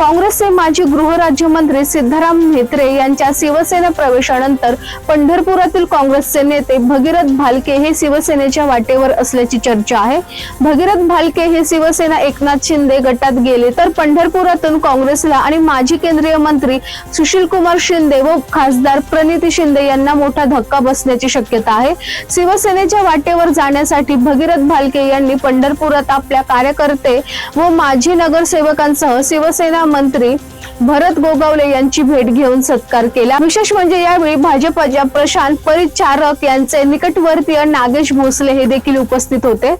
काँग्रेसचे माजी गृहराज्यमंत्री सिद्धाराम म्हेत्रे यांच्या शिवसेना प्रवेशानंतर पंढरपुरातील काँग्रेसचे नेते भगीरथ भालके हे शिवसेनेच्या वाटेवर असल्याची चर्चा आहे. भगीरथ भालके हे शिवसेना एकनाथ शिंदे गटात गेले तर पंढरपुरातून काँग्रेसला आणि माजी केंद्रीय मंत्री सुशील कुमार शिंदे व खासदार प्रणिती शिंदे यांना मोठा धक्का बसण्याची शक्यता आहे. शिवसेनेच्या वाटेवर जाण्यासाठी भगीरथ भालके यांनी पंढरपुरात आपल्या कार्यकर्ते व माजी नगरसेवकांसह शिवसेना मंत्री भरत गोगावले यांची भेट घेऊन सत्कार केला. विशेष म्हणजे यावेळी भाजपच्या प्रशांत परिचारक यांचे निकटवर्तीय नागेश भोसले हे देखील उपस्थित होते.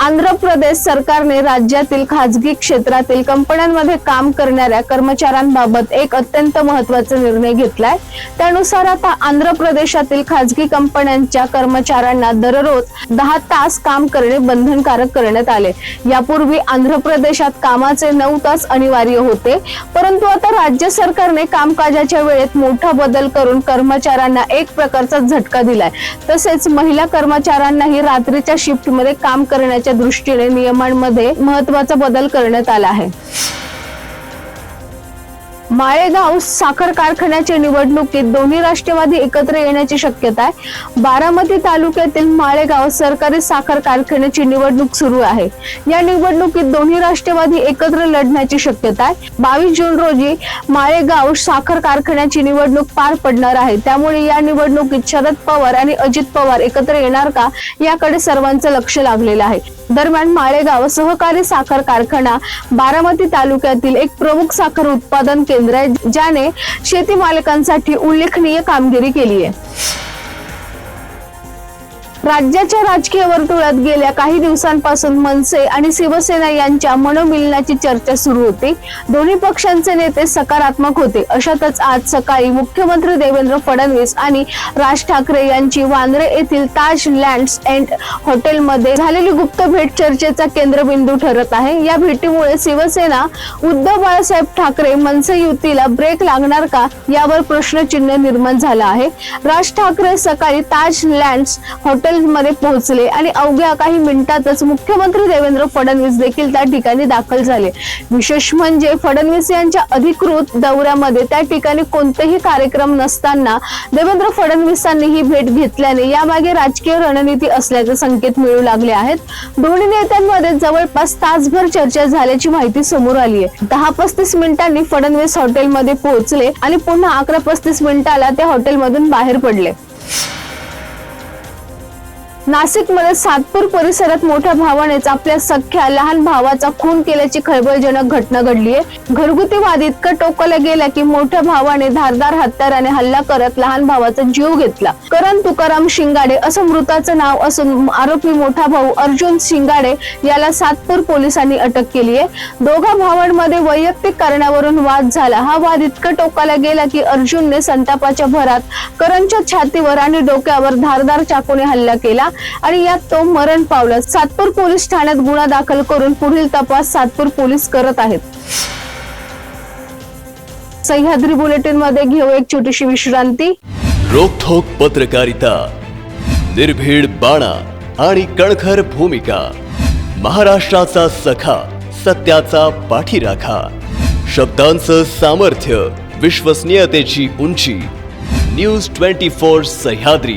आंध्र प्रदेश सरकारने राज्यातील खाजगी क्षेत्रातील कंपन्यांमध्ये काम करणाऱ्या कर्मचाऱ्यांबाबत एक अत्यंत महत्त्वाचा निर्णय घेतलाय. त्यानुसार आता आंध्र प्रदेशातील खाजगी कंपन्यांच्या कर्मचाऱ्यांना दररोज दहा तास काम करणे बंधनकारक करण्यात आले. यापूर्वी आंध्र प्रदेशात कामाचे नऊ तास अनिवार्य होते परंतु आता राज्य सरकारने कामकाजाच्या वेळेत मोठा बदल करून कर्मचाऱ्यांना एक प्रकारचा झटका दिलाय. तसेच महिला कर्मचाऱ्यांनाही रात्रीच्या शिफ्टमध्ये काम करण्याच्या दृष्टीने नियमांमध्ये महत्त्वाचा बदल करण्यात आला आहे. माळेगाव साखर कारखान्याच्या निवडणुकीत दोन्ही राष्ट्रवादी एकत्र येण्याची शक्यता आहे. बारामती तालुक्यातील माळेगाव सरकारी साखर कारखान्याची निवडणूक सुरू आहे. या निवडणुकीत दोन्ही राष्ट्रवादी एकत्र लढण्याची शक्यता आहे. बावीस जून रोजी माळेगाव साखर कारखान्याची निवडणूक पार पडणार आहे. त्यामुळे या निवडणुकीत शरद पवार आणि अजित पवार एकत्र येणार का याकडे सर्वांचं लक्ष लागलेलं आहे. दरम्यान माळेगाव सहकारी साखर कारखाना बारामती तालुक्यातील एक प्रमुख साखर उत्पादन केंद्र आहे ज्याने शेती मालकांसाठी उल्लेखनीय कामगिरी केली आहे. राज्याच्या राजकीय वर्तुळात गेल्या काही दिवसांपासून मनसे आणि शिवसेना यांच्या मनोमिलनाची चर्चा सुरू होती. दोन्ही पक्षांचे नेते सकारात्मक होते. अशातच आज सकाळी मुख्यमंत्री देवेंद्र फडणवीस आणि राज ठाकरे यांची वांद्रे येथील ताज लँड्स अँड हॉटेलमध्ये झालेली गुप्त भेट चर्चेचा केंद्रबिंदू ठरत आहे. या भेटीमुळे शिवसेना उद्धव बाळासाहेब ठाकरे मनसे युतीला ब्रेक लागणार का यावर प्रश्नचिन्ह निर्माण झालं आहे. राज ठाकरे सकाळी ताज लँड्स हॉटेल मध्ये पोहोचले आणि अवघ्या काही मिनिटातच मुख्यमंत्री देवेंद्र फडणवीस देखील त्या ठिकाणी दाखल झाले. विशेष म्हणजे फडणवीस यांच्या अधिकृत दौऱ्यामध्ये त्या ठिकाणी कोणतेही कार्यक्रम नसताना देवेंद्र फडणवीसांनी ही भेट घेतल्याने यामागे राजकीय रणनीती असल्याचे संकेत मिळू लागले आहेत. दोन्ही नेत्यांमध्ये जवळपास तासभर चर्चा झाल्याची माहिती समोर आली आहे. दहा पस्तीस मिनिटांनी फडणवीस हॉटेलमध्ये पोहोचले आणि पुन्हा अकरा पस्तीस मिनिटाला त्या हॉटेलमधून बाहेर पडले. नाशिकमध्ये सातपूर परिसरात मोठ्या भावानेच आपल्या सख्या लहान भावाचा खून केल्याची खळबळजनक घटना घडली आहे. घरगुती वाद इतकं टोकला गेला की मोठ्या भावाने धारदार हत्याराने हल्ला करत लहान भावाचा जीव घेतला. करण तुकाराम शिंगाडे असं मृताचं नाव असून आरोपी मोठा भाऊ अर्जुन शिंगाडे याला सातपूर पोलिसांनी अटक केली आहे. दोघा भावांमध्ये वैयक्तिक कारणावरून वाद झाला. हा वाद इतका टोकाला गेला की अर्जुनने संतापाच्या भरात करणच्या छातीवर आणि डोक्यावर धारदार चाकूने हल्ला केला. आणि यात तो मरण पावला. सातपूर पोलीस ठाण्यात गुन्हा दाखल करून पुढील तपास सातपूर पोलीस करत आहेत. सह्याद्री बुलेटिनमध्ये घेऊ एक छोटीशी विश्रांती. रोखोक पत्रकारिता निर्भीड बाणा आणि कणखर भूमिका महाराष्ट्राचा सखा सत्याचा पाठीराखा शब्दांचं सामर्थ्य विश्वसनीयतेची उंची news twenty four Sahyadri.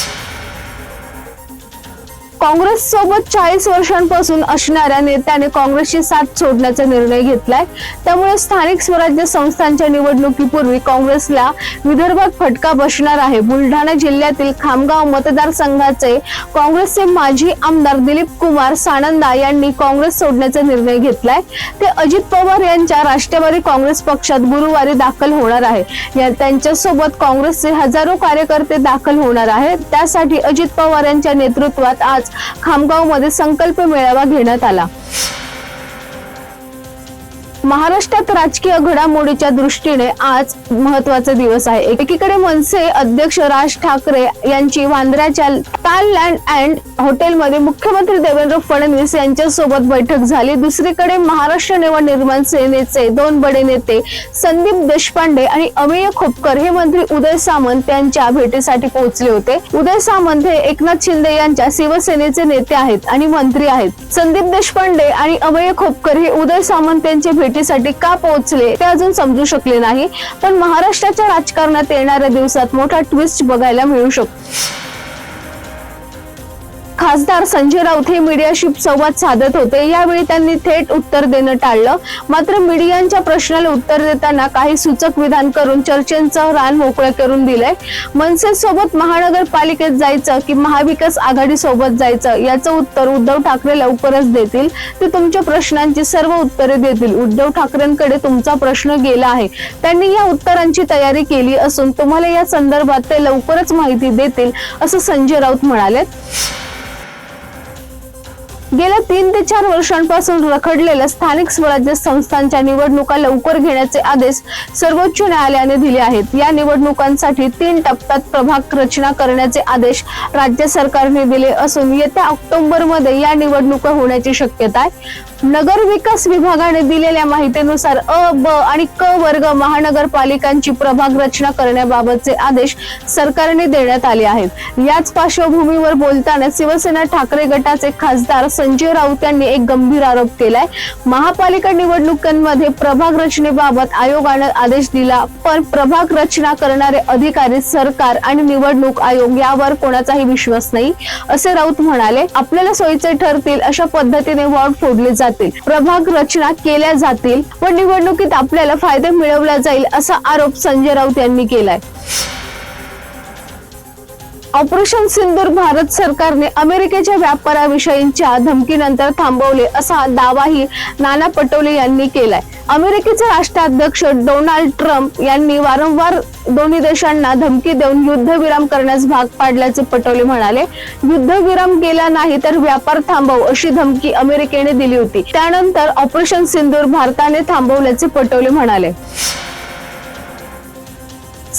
Congress सोबत चाळीस वर्षांपासून असणाऱ्या नेत्याने काँग्रेसची साथ सोडण्याचा निर्णय घेतलाय. त्यामुळे स्थानिक स्वराज्य संस्थांच्या निवडणुकीपूर्वी काँग्रेसला विदर्भात फटका बसणार आहे. बुलढाणा जिल्ह्यातील खामगाव मतदारसंघाचे काँग्रेसचे माजी आमदार दिलीप कुमार सानंदा यांनी काँग्रेस सोडण्याचा निर्णय घेतलाय. ते अजित पवार यांच्या राष्ट्रवादी काँग्रेस पक्षात गुरुवारी दाखल होणार आहे. या त्यांच्यासोबत काँग्रेसचे हजारो कार्यकर्ते दाखल होणार आहेत. त्यासाठी अजित पवार यांच्या नेतृत्वात आज खामगावमध्ये संकल्प मेळावा घेण्यात आला. महाराष्ट्रात राजकीय घडामोडीच्या दृष्टीने आज महत्त्वाचा दिवस आहे. एकीकडे मनसे अध्यक्ष राज ठाकरे यांची वांद्र्याच्या लँड अँड हॉटेलमध्ये मुख्यमंत्री देवेंद्र फडणवीस यांच्यासोबत बैठक झाली. दुसरीकडे महाराष्ट्र नवनिर्माण सेनेचे दोन बडे नेते संदीप देशपांडे आणि अमेय खोपकर हे मंत्री उदय सामंत यांच्या भेटीसाठी पोहोचले होते. उदय सामंत हे एकनाथ शिंदे यांच्या शिवसेनेचे नेते आहेत आणि मंत्री आहेत. संदीप देशपांडे आणि अमेय खोपकर हे उदय सामंत यांच्या भेटीसाठी का पोहोचले ते अजून समजू शकले नाही. पण महाराष्ट्राच्या राजकारणात येणाऱ्या दिवसात मोठा ट्विस्ट बघायला मिळू शकतो. खासदार संजय राऊत हे मीडियाशी संवाद साधत होते. यावेळी त्यांनी थेट उत्तर देणं टाळलं. मात्र मीडियांच्या प्रश्नाला उत्तर देताना काही सूचक विधान करून चर्चेचं रान मोकळं करून दिलंय. मनसे सोबत महानगरपालिकेत जायचं की महाविकास आघाडी सोबत जायचं याचं उत्तर उद्धव ठाकरे लवकरच देतील. ते तुमच्या प्रश्नांची सर्व उत्तरे देतील. उद्धव ठाकरेंकडे तुमचा प्रश्न गेला आहे. त्यांनी या उत्तरांची तयारी केली असून तुम्हाला या संदर्भात ते लवकरच माहिती देतील असं संजय राऊत म्हणाले गेल्या तीन ते चार वर्षांपासून रखडलेल्या स्थानिक स्वराज्य संस्थांच्या निवडणुका लवकर घेण्याचे आदेश सर्वोच्च न्यायालयाने दिले आहेत. या निवडणुकांसाठी तीन टप्प्यात प्रभाग रचना करण्याचे आदेश राज्य सरकारने दिले असून येत्या ऑक्टोबरमध्ये या निवडणुका होण्याची शक्यता आहे. नगर विकास विभागाने दिलेल्या माहितीनुसार अ ब आणि क वर्ग महानगरपालिकांची प्रभाग रचना करण्याबाबतचे आदेश सरकारने देण्यात आले आहेत. याच पार्श्वभूमीवर बोलताना शिवसेना ठाकरे गटाचे खासदार संजय राऊत यांनी एक गंभीर आरोप केलाय. महापालिका निवडणुकांमध्ये प्रभाग रचनेबाबत आयोगाने आदेश दिला पण प्रभाग रचना करणारे अधिकारी सरकार आणि निवडणूक आयोग यावर कोणाचाही विश्वास नाही असे राऊत म्हणाले. आपल्याला सोयीचे ठरतील अशा पद्धतीने वॉर्ड फोडले जातील. प्रभाग रचना केल्या जातील व निवडणुकीत आपल्याला फायदा मिळवला जाईल असा आरोप संजय राऊत यांनी केलाय. ऑपरेशन सिंदूर भारत सरकारने अमेरिकेच्या व्यापाराविषयीच्या धमकीनंतर थांबवले असा दावाही नाना पटोले यांनी केलाय. अमेरिकेचे राष्ट्राध्यक्ष डोनाल्ड ट्रम्प यांनी वारंवार दोन्ही देशांना धमकी देऊन युद्धविराम करण्यास भाग पाडल्याचे पटोले म्हणाले युद्धविराम केला नाही तर व्यापार थांबव अशी धमकी अमेरिकेने दिली होती. त्यानंतर ऑपरेशन सिंदूर भारताने थांबवल्याचे पटोले म्हणाले.